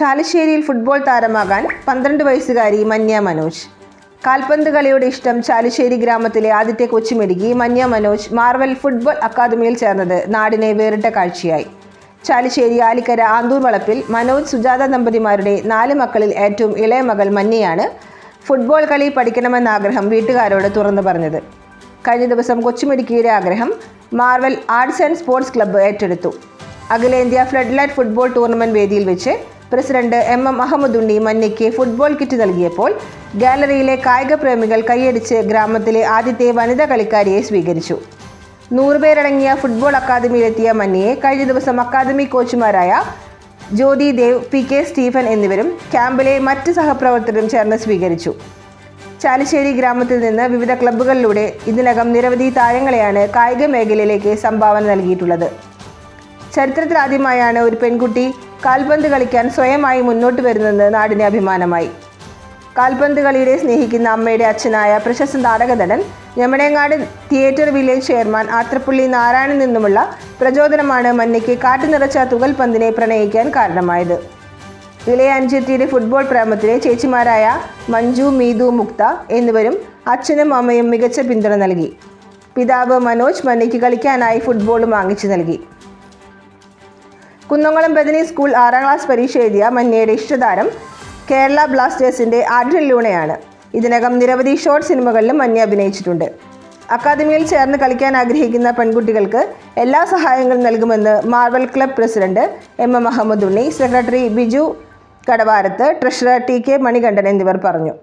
ചാലിശ്ശേരിയിൽ football താരമാകാൻ പന്ത്രണ്ട് വയസ്സുകാരി മന്യ മനോജ്. കാൽപന്ത് കളിയുടെ ഇഷ്ടം ചാലിശ്ശേരി ഗ്രാമത്തിലെ ആദ്യത്തെ കൊച്ചുമിടുക്കി മന്യ മനോജ് മാർവൽ ഫുട്ബോൾ അക്കാദമിയിൽ ചേർന്നത് നാടിനെ വേറിട്ട കാഴ്ചയായി. ചാലിശ്ശേരി ആലിക്കര ആന്തൂർ വളപ്പിൽ മനോജ് സുജാത ദമ്പതിമാരുടെ നാല് മക്കളിൽ ഏറ്റവും ഇളയ മകൾ മന്യയാണ് ഫുട്ബോൾ കളി പഠിക്കണമെന്ന ആഗ്രഹം വീട്ടുകാരോട് തുറന്നു പറഞ്ഞത്. കഴിഞ്ഞ ദിവസം കൊച്ചുമിടുക്കിയുടെ ആഗ്രഹം Marvel arts and sports club ഏറ്റെടുത്തു. അഖിലേന്ത്യാ ഫ്ലഡ് ലൈറ്റ് ഫുട്ബോൾ ടൂർണമെന്റ് വേദിയിൽ വെച്ച് പ്രസിഡന്റ് എം എം അഹമ്മദുണ്ണി മന്യയ്ക്ക് ഫുട്ബോൾ കിറ്റ് നൽകിയപ്പോൾ ഗാലറിയിലെ കായിക പ്രേമികൾ കൈയടിച്ച് ഗ്രാമത്തിലെ ആദ്യത്തെ വനിതാ കളിക്കാരിയെ സ്വീകരിച്ചു. നൂറുപേരടങ്ങിയ ഫുട്ബോൾ അക്കാദമിയിലെത്തിയ മന്യയെ കഴിഞ്ഞ ദിവസം academy കോച്ചുമാരായ Jyothi Dev P K Stephen എന്നിവരും ക്യാമ്പിലെ മറ്റ് സഹപ്രവർത്തകരും ചേർന്ന് സ്വീകരിച്ചു. ചാലിശ്ശേരി ഗ്രാമത്തിൽ നിന്ന് വിവിധ ക്ലബ്ബുകളിലൂടെ ഇതിനകം നിരവധി താരങ്ങളെയാണ് കായിക മേഖലയിലേക്ക് സംഭാവന നൽകിയിട്ടുള്ളത്. ചരിത്രത്തിലാദ്യമായാണ് ഒരു പെൺകുട്ടി കാൽപന്ത് കളിക്കാൻ സ്വയമായി മുന്നോട്ട് വരുന്നത് നാടിന് അഭിമാനമായി. കാൽപന്ത് കളിയുടെ സ്നേഹിക്കുന്ന അമ്മയുടെ അച്ഛനായ പ്രശസ്ത നാടകനടൻ ഞമണേങ്ങാട് theatre village chairman Athrappally Narayanan നിന്നുമുള്ള പ്രചോദനമാണ് മന്നയ്ക്ക് കാട്ടു നിറച്ച തുകൽ പന്തിനെ പ്രണയിക്കാൻ കാരണമായത്. ഇളയ അഞ്ചെത്തിയുടെ ഫുട്ബോൾ പ്രേമത്തിലെ ചേച്ചിമാരായ മഞ്ജു മീതു മുക്ത എന്നിവരും അച്ഛനും അമ്മയും മികച്ച പിന്തുണ നൽകി. പിതാവ് മനോജ് മന്നയ്ക്ക് കളിക്കാനായി ഫുട്ബോളും വാങ്ങിച്ചു നൽകി. കുന്നംകുളം ബദനി സ്കൂൾ ആറാം ക്ലാസ് പരീക്ഷ എഴുതിയ മന്യയുടെ ഇഷ്ടതാരം കേരള ബ്ലാസ്റ്റേഴ്സിന്റെ ആഡ്രിൻ ലൂണയാണ്. ഇതിനകം നിരവധി ഷോർട്ട് സിനിമകളിലും മന്യ അഭിനയിച്ചിട്ടുണ്ട്. അക്കാദമിയിൽ ചേർന്ന് കളിക്കാൻ ആഗ്രഹിക്കുന്ന പെൺകുട്ടികൾക്ക് എല്ലാ സഹായങ്ങളും നൽകുമെന്ന് Marvel club president M M Ahammad Unni secretary Biju Kadavarath treasurer T K Manikandan എന്നിവർ പറഞ്ഞു.